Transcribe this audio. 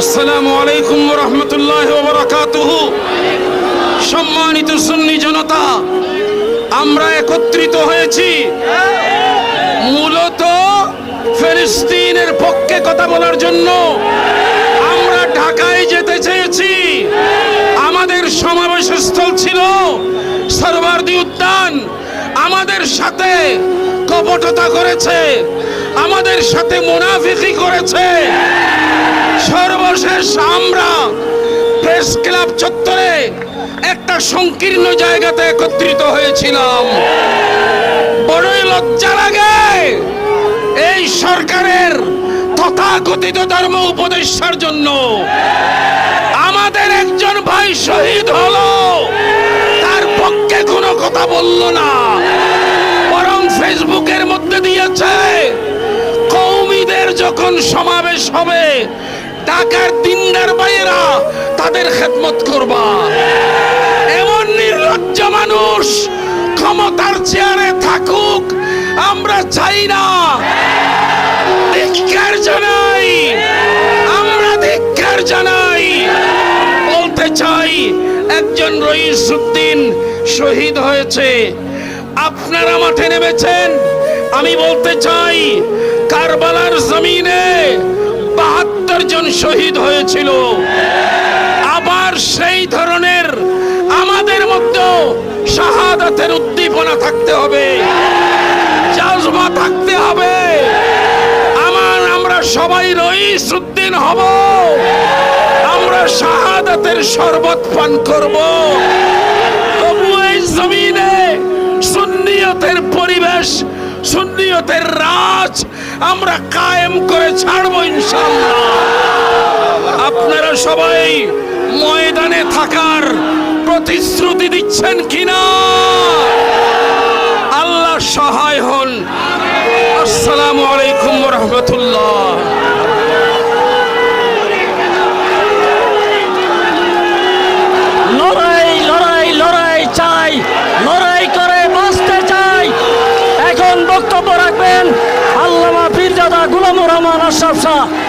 আসসালামু আলাইকুম সম্মানিত সুন্নি জনতা, আমরা একত্রিত হয়েছি। মূলত ফিলিস্তিনের পক্ষে কথা বলার জন্য আমরা ঢাকায় যেতে চেয়েছি। আমাদের সমাবেশ স্থল ছিল সরবারদি উদ্যান। আমাদের সাথে কপটতা করেছে আমাদের সাথে মুনাফিকি করেছে। সর্বশেষ আমরা প্রেস ক্লাব চত্বরে একটা সংকীর্ণ জায়গাতে একত্রিত হয়েছিলাম। বড়ই লজ্জা লাগে এই সরকারের তথাকথিত ধর্ম উপদেষ্টার জন্য আমাদের একজন ভাই শহীদ হলো। তার পক্ষে কোনো কথা বলল না। সমাবেশ হবে। ঢাকার দিনদার ভাইয়েরা তাদের খেদমত করবা। এমন নির্লজ্জ মানুষ ক্ষমতার চেয়ারে থাকুক, আমরা চাই না। ধিক্কার জানাই, আমরা ধিক্কার জানাই। বলতে চাই, একজন রইসুদ্দিন শহীদ হয়েছে। আপনারা মাঠে নেমেছেন। আমি বলতে চাই কারবালার জমিনে বাহাত্তর জন শহীদ হয়েছিল। আবার সেই ধরনের আমাদের মধ্যে শাহাদাতের উদ্দীপনা থাকতে হবে জাজমা থাকতে হবে। আমার, আমরা সবাই রইস উদ্দিন হব। আমরা শাহাদাতের শরবত পান করব। তবু এই জমিনে সুন্নিয়তের পরিবেশ, সুন্নিয়তের রাজ আমরা কায়েম করে ছাড়বো ইনশাল্লাহ আপনারা সবাই ময়দানে থাকার প্রতিশ্রুতি দিচ্ছেন কিনা? আল্লাহ সহায় হন। আসসালামু আলাইকুম রহমতুল্লাহ। আশরাফ